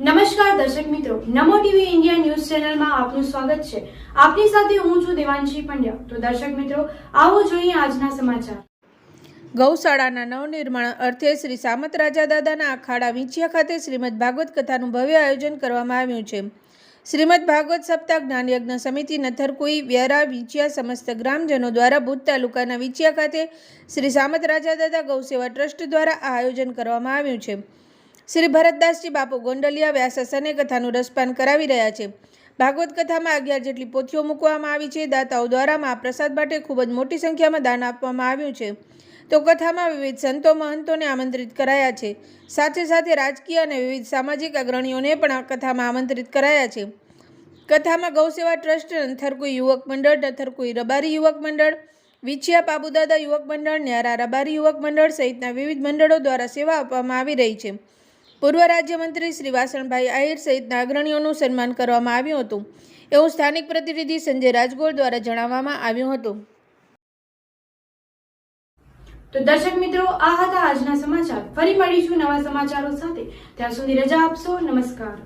નમસ્કાર દર્શક મિત્રો, નમો ટીવી ઇન્ડિયા ન્યૂઝ ચેનલમાં આપનું સ્વાગત છે. આપની સાથે હું છું દેવાંશી પંડ્યા. તો દર્શક મિત્રો, આવો જોઈએ આજના સમાચાર. ગૌશાળાના નવનિર્માણ અર્થે શ્રી સામત રાજા દાદાના અખાડા વિંછિયા ખાતે શ્રીમદ ભાગવત કથાનું ભવ્ય આયોજન કરવામાં આવ્યું છે. શ્રીમદ ભાગવત સપ્તાહ જ્ઞાનયજ્ઞ સમિતિ નથરકુઈ, વ્યારા, વિંછિયા સમસ્ત ગ્રામજનો દ્વારા ભૂત તાલુકાના વિંછિયા ખાતે શ્રી સામત રાજા દાદા ગૌસેવા ટ્રસ્ટ દ્વારા આ આયોજન કરવામાં આવ્યું છે. શ્રી ભરતદાસજી બાપુ ગોંડલિયા વ્યાસાસને કથાનું રસપાન કરાવી રહ્યા છે. ભાગવત કથામાં અગિયાર જેટલી પોથીઓ મૂકવામાં આવી છે. દાતાઓ દ્વારા મહાપ્રસાદ માટે ખૂબ જ મોટી સંખ્યામાં દાન આપવામાં આવ્યું છે. તો કથામાં વિવિધ સંતો, મહંતોને આમંત્રિત કરાયા છે. સાથે સાથે રાજકીય અને વિવિધ સામાજિક અગ્રણીઓને પણ આ કથામાં આમંત્રિત કરાયા છે. કથામાં ગૌસેવા ટ્રસ્ટ, નથરકુઈ યુવક મંડળ, નથરકુઈ રબારી યુવક મંડળ, વિછિયા પાબુદાદા યુવક મંડળ, ન્યારા રબારી યુવક મંડળ સહિતના વિવિધ મંડળો દ્વારા સેવા આપવામાં આવી રહી છે. પૂર્વ રાજ્યમંત્રી શ્રી વાસણભાઈ આહિર સહિતના અગ્રણીઓનું સન્માન કરવામાં આવ્યું હતું. એવું સ્થાનિક પ્રતિનિધિ સંજય રાજગોળ દ્વારા જણાવવામાં આવ્યું હતું. તો દર્શક મિત્રો, આ હતા આજના સમાચાર. ફરી મળીશું નવા સમાચારો સાથે. ત્યાં સુધી રજા આપશો. નમસ્કાર.